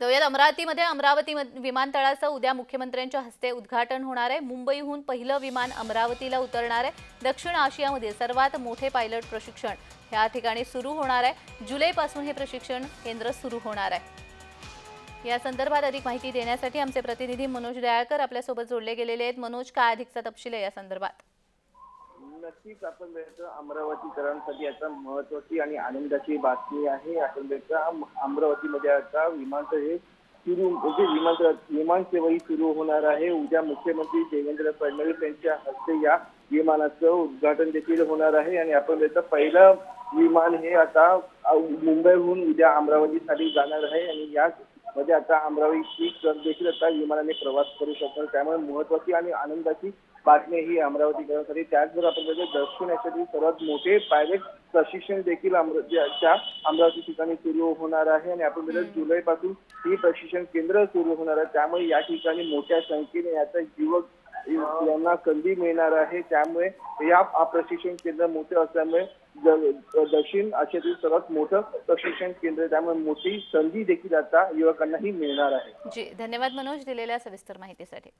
जाऊयात अमरावतीमध्ये अमरावती विमानतळाचं उद्या मुख्यमंत्र्यांच्या हस्ते उद्घाटन होणार आहे. मुंबईहून पहिलं विमान अमरावतीला उतरणार आहे. दक्षिण आशियामध्ये सर्वात मोठे पायलट प्रशिक्षण ह्या ठिकाणी सुरू होणार आहे. जुलैपासून हे प्रशिक्षण केंद्र सुरू होणार आहे. या संदर्भात अधिक माहिती देण्यासाठी आमचे प्रतिनिधी मनोज दयाळकर आपल्यासोबत जोडले गेलेले आहेत. मनोज काय अधिकचा तपशील आहे या संदर्भात? जागतिक आपण बघितलं अमरावतीकरांसाठी आता महत्वाची आणि आनंदाची बातमी आहे. आपण अमरावतीमध्ये आता विमानतळ हे सुरू म्हणजे विमानतळ विमान सेवाही सुरू होणार आहे. उद्या मुख्यमंत्री देवेंद्र फडणवीस यांच्या हस्ते या विमानाचं उद्घाटन देखील होणार आहे. आणि आपण बघितलं पहिलं विमान हे आता मुंबईहून उद्या अमरावतीसाठी जाणार आहे. आणि या मध्ये आता अमरावती देखील आता विमानाने प्रवास करू शकतात. त्यामुळे महत्वाची आणि आनंदाची बातमी ही अमरावतीकरांसाठी त्याचबरोबर आपण बघितलं दक्षिण आशियातील सर्वात मोठे पायलट प्रशिक्षण देखील अमरावतीच्या अमरावती ठिकाणी सुरू होणार आहे. आणि आपण बघितलं जुलै पासून ही प्रशिक्षण केंद्र सुरू होणार आहे. त्यामुळे या ठिकाणी मोठ्या संख्येने आता युवक त्यांना संधी मिळणार आहे. त्यामुळे या प्रशिक्षण केंद्र मोठे असल्यामुळे दक्षिण आशियातील सर्वात मोठं प्रशिक्षण केंद्र त्यामुळे मोठी संधी देखील आता युवकांनाही मिळणार आहे. जी धन्यवाद मनोज दिलेल्या सविस्तर माहितीसाठी.